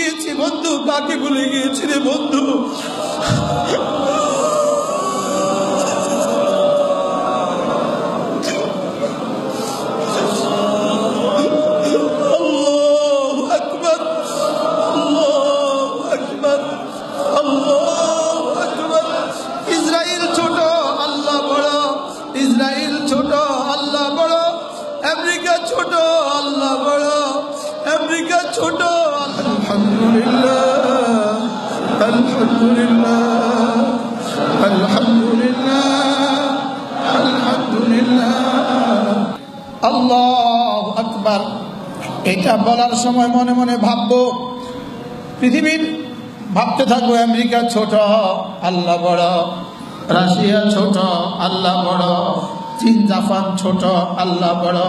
গিয়েছি বন্ধু কাকে ভুলে গিয়েছি রে বন্ধু। ছোট বড় আমেরিকা ছোট আলহামদুলিল্লাহ আলহামদুলিল্লাহ আলহামদুলিল্লাহ আলহামদুলিল্লাহ আল্লাহ আকবার। এটা বলার সময় মনে মনে ভাববো, পৃথিবীর ভাবতে থাকব, আমেরিকা ছোট, আল্লাহ বড়, রাশিয়া ছোট, আল্লাহ বড়, চীন, জাপান ছোট, আল্লাহ বড়,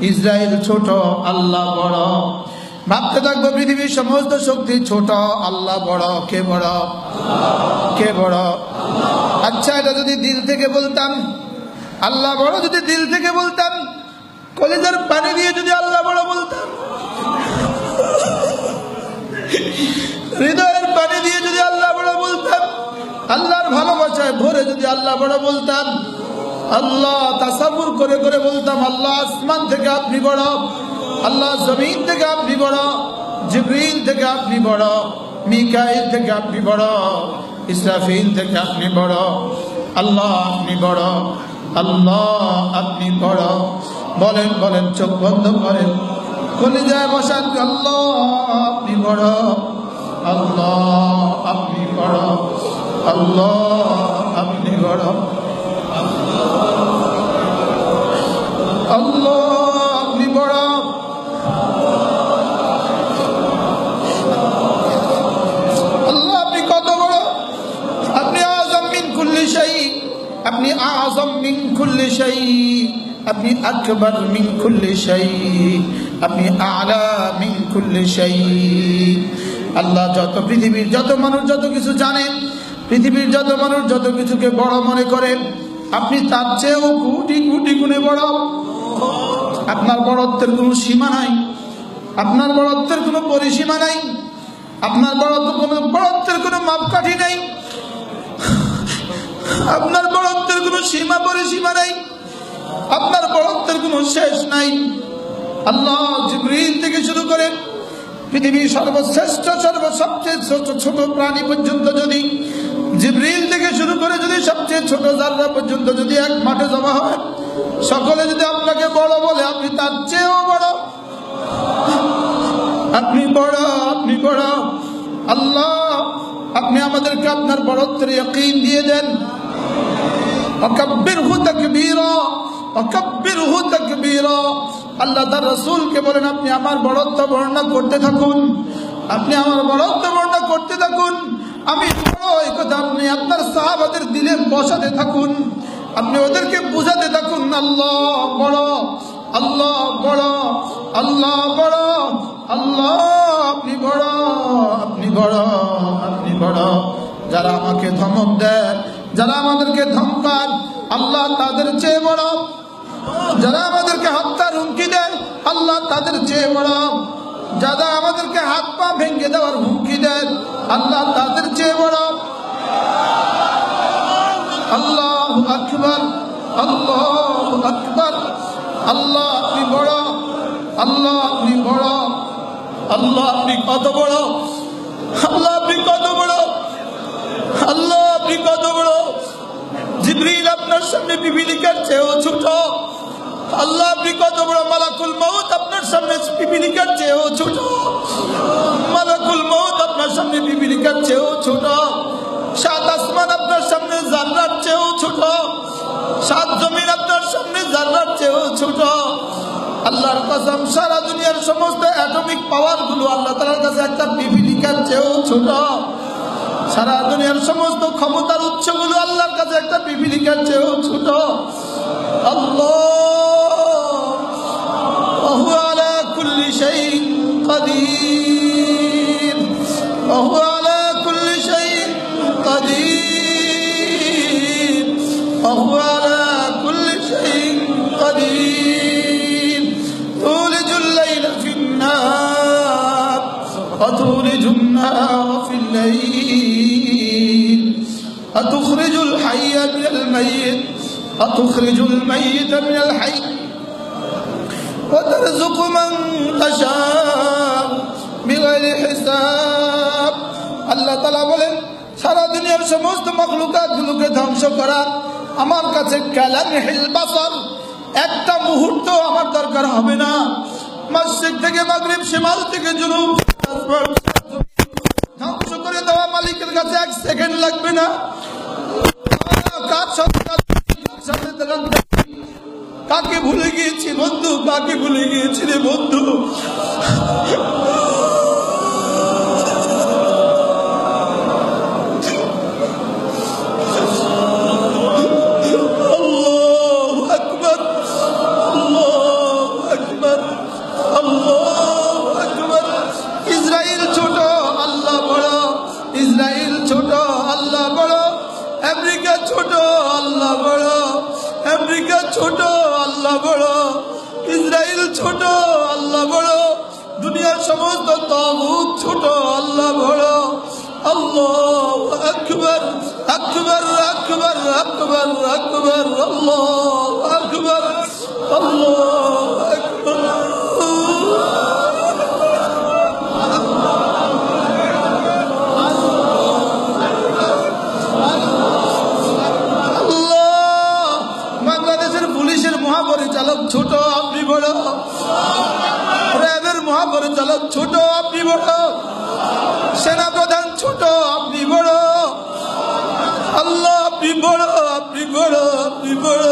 ইসরায়েল ছোট, আল্লাহ বড়। ভাবতে থাকব, পৃথিবীর সমস্ত শক্তি ছোট। আল্লাহ বড়, কে বড়? কে বড়? আচ্ছা এটা যদি দিল থেকে বলতাম, আল্লাহ বড় যদি দিল থেকে বলতাম, কলেজের পানি দিয়ে যদি আল্লাহ বড় বলতাম। হৃদয়ের পানি দিয়ে যদি আল্লাহ বড় বলতাম, আল্লাহর ভালোবাসায় ভরে যদি আল্লাহ বড় বলতাম, আল্লাহ তাসাবুর করে করে বলতাম, আল্লাহ আসমান থেকে আপনি বড়। আল্লাহ জমিন থেকে আপনি বড়, জিব্রিল থেকে আপনি বড়, মিকাইল থেকে আপনি বড়, ইসরাফিল থেকে আপনি বড়, আল্লাহ আপনি বড়, আল্লাহ আপনি বড়। বলেন বলেন, চোখ বন্ধ করেন। কলিজায় বসান, আল্লাহ আপনি বড়, আল্লাহ আপনি বড়, আল্লাহ আপনি বড়। আপনি আকবর মিন কুল্লি শাই আপনি আলা মিন কুল্লি শাই। আল্লাহ যত পৃথিবীর যত মানুষ যত কিছু জানেন পৃথিবীর যত মানুষ যত কিছুকে বড় মনে করেন আপনি তার চেয়েও কোটি কোটি গুণে বড়। আপনার বড়ত্বের কোনো সীমা নাই, আপনার বড়ত্বের কোনো পরিসীমা নাই, আপনার বড়ত্ব কোনো বড়ত্বের কোনো মাপকাঠি নাই, আপনার বড়ত্বের কোনো সীমা পরিসীমা নেই। আপনার বড়ত্বের কোনো শেষ নাই। আল্লাহ জিব্রিল থেকে শুরু করে পৃথিবীর সর্বশ্রেষ্ঠ সর্ব সবচেয়ে ছোট ছোট প্রাণী পর্যন্ত যদি জিব্রিল থেকে শুরু করে যদি সবচেয়ে ছোট জাররা পর্যন্ত যদি এক মাঠে জমা হয়, সকলে যদি আপনাকে বড় বলে, আপনি তার চেয়েও বড়। আপনি বড় আপনি বড়। আল্লাহ, আপনি আমাদেরকে আপনার বড়ত্বের ইয়কিন দিয়ে দেন। অকব্বিরহু তাকবীরা। অকব্বিরহু তাকবীরা। আল্লাহ তার রাসূলকে বলেন, আপনি আমার বড়ত্ব বর্ণনা করতে থাকুন। আপনি আমার বড়ত্ব বর্ণনা করতে থাকুন। আমি বড় এই কথা আপনি আপনার সাহাবাদের দিলে বসাতে থাকুন। আপনি ওদেরকে বুঝাতে থাকুন, আল্লাহ বড় আল্লাহ বড় আল্লাহ বড়, আল্লাহ আপনি বড় আপনি বড় আপনি বড়। যারা আমাকে ধমক দেয়, যারা আমাদেরকে ধমকান আল্লাহ তাদের চেয়ে বড়। যারা আমাদেরকে হত্যার হুমকি দেয়, আল্লাহ তাদের চেয়ে বড়। যারা আমাদেরকে হাত পা ভেঙে দেওয়ার হুমকি দেন আল্লাহ তাদের চেয়ে বড়। আল্লাহ আকবর আল্লাহ আকবর। আল্লাহ আপনি বড়, আল্লাহ আপনি বড়। আল্লাহ আপনি কত বড়, আল্লাহ আপনি কত বড়। আল্লাহ আপনি কত বড়। জিব্রিল আপনার সামনে পিপিলিকার চেয়েও ছোট। আল্লাহ, আপনি কত বড় মালাকুল মৌত আপনার সামনে পিপিলিকার চেয়েও ছোট। মালাকুল মৌত আপনার সামনে পিপিলিকার চেয়েও ছোট। সাত আসমান আপনার সামনে জান্নার চেয়েও ছোট। সাত জমিন আপনার সামনে জান্নার চেয়েও ছোট। আল্লাহর কসম, সারা দুনিয়ার সমস্ত অ্যাটমিক পাওয়ারগুলো আল্লাহ তালার কাছে একটা পিপিলিকার চেয়েও ছোট। সারা দুনিয়ার সমস্ত ক্ষমতার উৎসগুলো আল্লাহর কাছে একটা পিপিলিকার চেয়েও ছোট। الله وهو على كل شيء قدير. وهو على كل شيء قدير. تولج الليل في النهار وتولج النهار في الليل. وتخرج الحي من الميت أتخرج الميت من الحي وترزق من تشاء بغير حساب আল্লাহ তালা বলেন সারা দুনিয়ার সমস্ত মখলুকাত গুলোকে ধ্বংস করা আমার কাছে কালাম হিল বাসর একটা মুহূর্ত আমার দরকার হবে না মসজিদ থেকে মাগরিব সীমাল থেকে জুনুব ধ্বংস করে দেওয়া মালিকের কাছে এক সেকেন্ড লাগবে না কার সাথে কার সাথে দেখান- কাকে ভুলে গিয়েছি বন্ধু? কাকে ভুলে গিয়েছি রে বন্ধু? الله أكبر أكبر أكبر أكبر أكبر الله أكبر الله أكبر বাংলাদেশের পুলিশের মহাপরিচালক ছোট আপনি বড় মহাপরিচালক, ছোট আপনি বড়। সেনাপ্রধান, ছোট আপনি বড়। আল্লাহ আপনি বড় আপনি বড় আপনি বড়।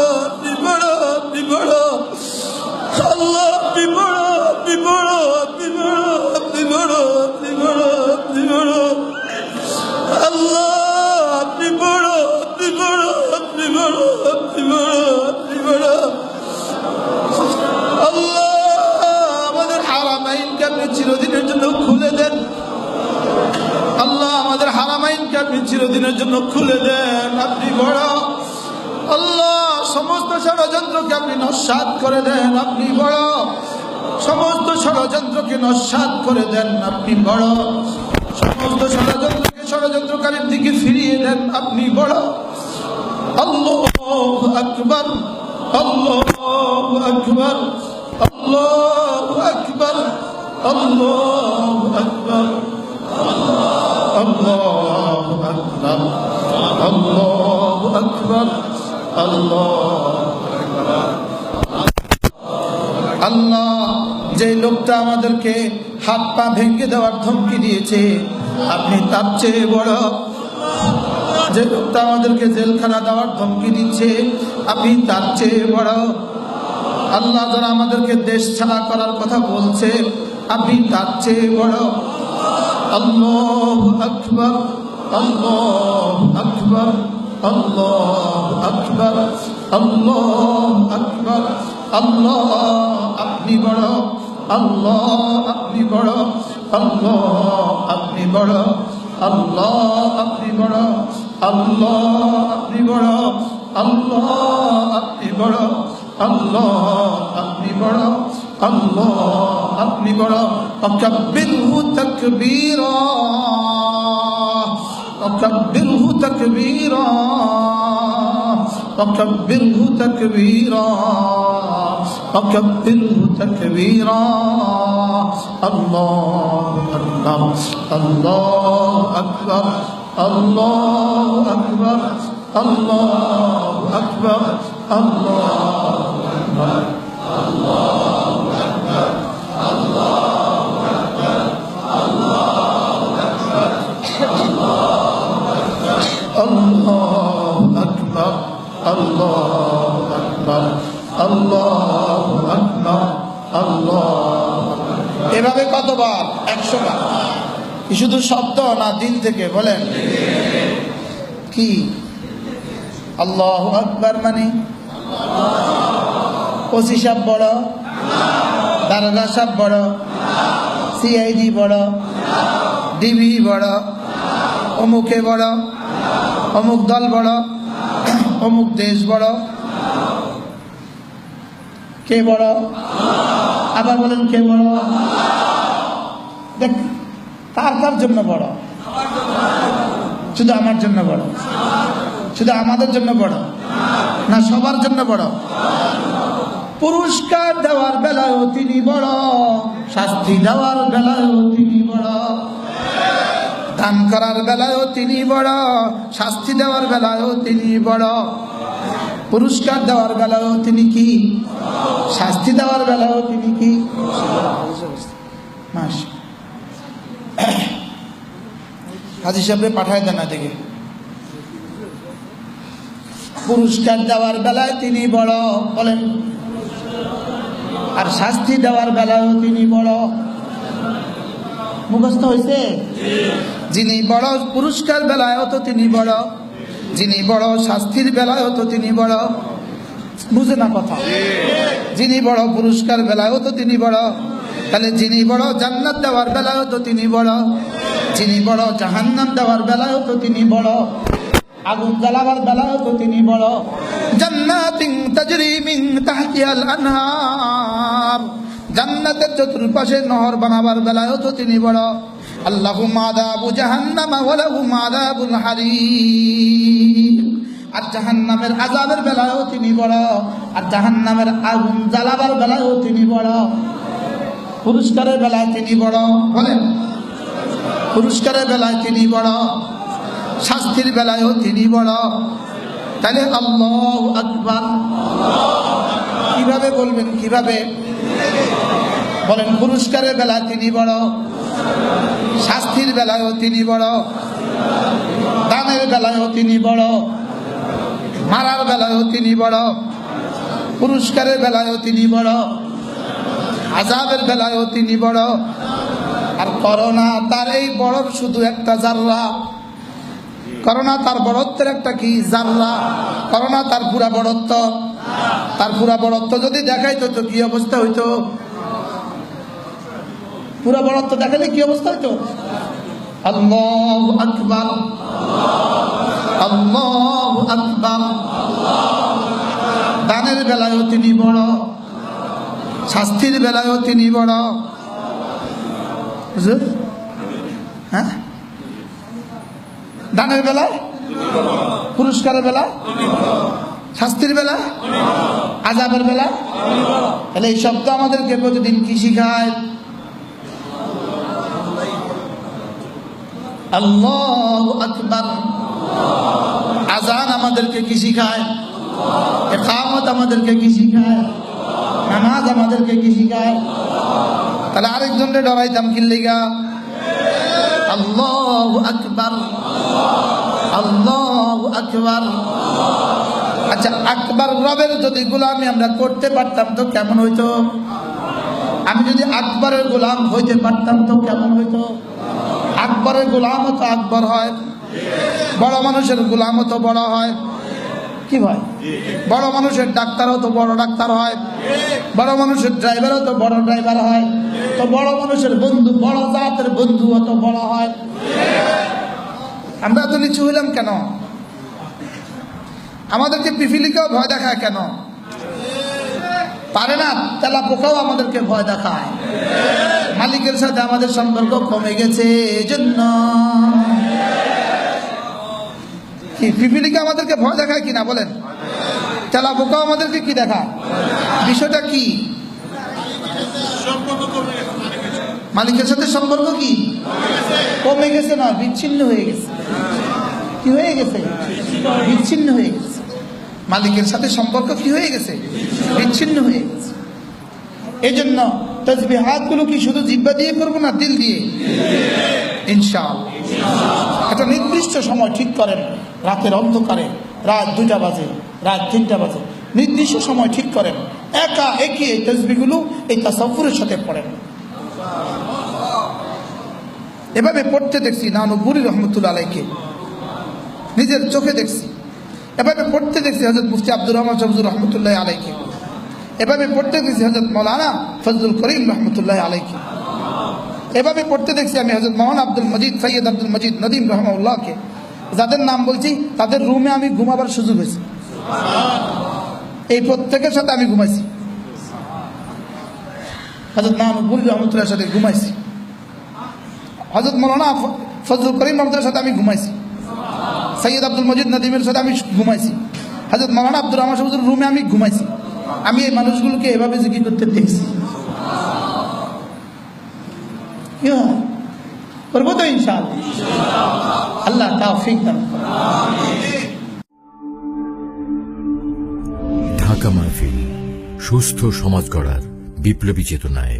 হারামাইনকে আপনি চিরদিনের জন্য খুলে দেন? আল্লাহ আমাদের হারামাইনকে আপনি চিরদিনের জন্য খুলে দেন? আপনি বড়। আল্লাহ সমস্ত ষড়যন্ত্রকে আপনি নস্বাত করে দেন, আপনি বড়। সমস্ত ষড়যন্ত্রকে নস্বাত করে দেন, আপনি বড়। সমস্ত ষড়যন্ত্রকে ষড়যন্ত্রকারীর দিকে ফিরিয়ে দেন, আপনি বড়। আল্লাহ আকবর আল্লাহ আকবর, আল্লাহ আকবর আল্লাহ আকবর আল্লাহ আল্লাহ যে লোকটা আমাদেরকে হাত পা ভেঙে দেওয়ার ধমকি দিয়েছে, আপনি তার চেয়ে বড়। যে লোকটা আমাদেরকে জেলখানা দেওয়ার ধমকি দিচ্ছে, আপনি তার চেয়ে বড়। আল্লাহ যারা আমাদেরকে দেশ ছাড়া করার কথা বলছে আপনি তার চেয়ে বড়। আল্লাহ আকবর আকবর আকবর আকবর। আল্লাহ আপনি বড়, আল্লাহ আপনি বড়, আল্লাহ আপনি বড়, আল্লাহ আপনি বড়, আল্লাহ আপনি বড়, আল্লাহ আপনি বড়, আল্লাহ আপনি বড়, আল্লাহ আপনি বড় অকব্বিরহু তাকবীরা وكبره تكبيرا وكبره تكبيرا وكبره تكبيرا الله أكبر الله أكبر الله أكبر الله أكبر الله শুধু শব্দ না দিল থেকে? বলেন। কি? আল্লাহ আকবার মানে? ওসি সাহেব বড়। দারোগা সাহেব বড়। সিআইডি বড়। ডিবি বড়। অমুকে বড়। অমুক দল বড়। অমুক দেশ বড়। কে বড়? আবার বলেন কে বড়? কার কার জন্য বড়? শুধু আমার জন্য বড়? শুধু আমাদের জন্য বড়? না সবার জন্য বড়? পুরস্কার দেওয়ার বেলায়ও তিনি বড়, শাস্তি দেওয়ার বেলায়ও তিনি বড়, দান করার বেলায়ও তিনি বড়, শাস্তি দেওয়ার বেলায়ও তিনি বড়। পুরস্কার দেওয়ার বেলায়ও তিনি কি? শাস্তি দেওয়ার বেলায়ও তিনি কি? মাস হাজি সাহেবরে পাঠায় দেন না দেখে পুরস্কার দেওয়ার বেলায় তিনি বড়, বলেন। আর শাস্তি দেওয়ার বেলায়ও তিনি বড়। মুখস্থ হয়েছে? যিনি বড় পুরস্কার বেলায়ও তো তিনি বড়। যিনি বড় শাস্তির বেলায়ও তো তিনি বড়। বুঝে না কথা? যিনি বড় পুরস্কার বেলায়ও তো তিনি বড়। তাহলে যিনি বড় জান্নাত দেওয়ার বেলায়ও তো তিনি বড়। যিনি বড় জাহান্নাম দেওয়ার বেলায়ও তো তিনি বড়। আগুন জ্বালাবার বেলায়ও তো তিনি বড়। জান্নাতিন তাজরি মিন তাহতিহাল আনহার। জান্নাতের চতুর্পাশে নহর বানাবার বেলায়ও তো তিনি বড়। আল্লাহু মাদাবু জাহান্নামা ওয়ালাহু মাদাবুল হারিম। আর জাহান্নামের আজাবের বেলায়ও তিনি বড়। আর জাহান্নামের আগুন জ্বালাবার বেলায়ও তিনি বড়। পুরস্কারের বেলায় তিনি বড়। বলেন। পুরস্কারের বেলায় তিনি বড়। শাস্তির বেলায়ও তিনি বড়। তাহলে আল্লাহ আকবার। কীভাবে বলবেন, কীভাবে? বলেন, পুরস্কারের বেলা তিনি বড়। শাস্তির বেলায়ও তিনি বড়। দানের বেলায়ও তিনি বড়। মারার বেলায়ও তিনি বড়। পুরস্কারের বেলায়ও তিনি বড়। আজাবের বেলায়ও তিনি বড়। আর করোনা তার এই বড়র শুধু একটা জাররা। করোনা তার বড়ত্বের একটা কি? জাররা। করোনা তার পুরা বড়ত্ব। তার পুরা বড়ত্ব যদি দেখাইতো তো কি অবস্থা হইতো? পুরা বড়ত্ব দেখালে কি অবস্থা হইতো? আল্লাহ আকবার। দানের বেলায়ও তিনি বড়। শাস্তির বেলায়ও তিনি বড়। বুঝলেন হ্যাঁ? দানের বেলায়? পুরস্কারের বেলা শাস্তির বেলা আজাবের বেলা তাহলে এই শব্দ আমাদেরকে প্রতিদিন কি শিখায়? আজান আমাদেরকে কি শিখায়? আমাদেরকে কি শিখায়? নামাজ আমাদেরকে কি শিখায়? তাহলে আরেকজনকে ডরাইতাম কিল্লিগা আল্লাহ আকবার। আচ্ছা যদি আমরা করতে পারতাম তো কেমন হইতো? আমি যদি আকবরের গোলাম হইতে পারতাম তো কেমন হইতো? আকবরের গোলামও তো আকবর হয়, বড় মানুষের গোলামও তো বড় হয়। কি হয়? বড় মানুষের ডাক্তারও তো বড় ডাক্তার হয়। বড় মানুষের ড্রাইভারও তো বড় ড্রাইভার হয়। তো বড় মানুষের বন্ধু, বড় জাতের বন্ধু অত বড় হয়। আমরা তো নিচু হইলাম কেন? আমাদেরকে পিফিলিকেও ভয় দেখায় কেন? পারে না তেলা পোকাও আমাদেরকে ভয় দেখায়। মালিকের সাথে আমাদের সম্পর্ক কমে গেছে, এজন্য। কি, পিপিলিকে আমাদেরকে ভয় দেখায় কিনা বলেন? তেলা পোকাও আমাদেরকে কি দেখা? বিষয়টা কি? মালিকের সাথে সম্পর্ক কি? কমে গেছে না, বিচ্ছিন্ন হয়ে গেছে। কি হয়ে গেছে? বিচ্ছিন্ন হয়ে গেছে। মালিকের সাথে সম্পর্ক কি হয়ে গেছে? বিচ্ছিন্ন হয়ে গেছে। এই জন্য তসবি হাতগুলো কি শুধু জিব্বা দিয়ে করব না, দিল দিয়ে? ইনশাল একটা নির্দিষ্ট সময় ঠিক করেন, রাতের অন্ধকারে রাত দুইটা বাজে, রাত তিনটা বাজে। নির্দিষ্ট সময় ঠিক করেন। একা একই এই তসবিগুলো এই তাসাফুরের সাথে পড়েন। এভাবে পড়তে দেখছি নানুপুরি রহমতুল্লা আলাইকে। নিজের চোখে দেখছি। এভাবে পড়তে দেখছি হজরত মুফতি আব্দুর রহমান শহজুর রহমতুল্লাহ আলাইকে। এভাবে পড়তে দেখছি হজরত মৌলানা ফজলুল করিম রহমতুল্লাহ আলাইকে। এভাবে পড়তে দেখছি আমি হজরত মোহন আব্দুল মজিদ, সৈয়দ আব্দুল মজিদ নদীম রহমাউল্লাহকে। যাদের নাম বলছি, তাদের রুমে আমি ঘুমাবার সুযোগ হয়েছে। এই প্রত্যেকের সাথে আমি ঘুমাইছি। হজরত নানুপুরি রহমতুল্লাহর সাথে ঘুমাইছি। হজরত মৌলানা ফজলুল করিম রহমতের সাথে আমি ঘুমাইছি। সৈয়দ আব্দুল মজিদ নদীমের সাথে আমি ঘুমাইছি। হজরত মৌলানা আব্দুর রহমান সাহুজুর রুমে আমি ঘুমাইছি। আমি এই মানুষগুলোকে এভাবে জিকির করতে দেখছি? করব তো ইনশাআল্লাহ। আল্লাহ তাফিক দান ঢাকা মাহফিল সুস্থ সমাজ গড়ার বিপ্লবী চেতনায়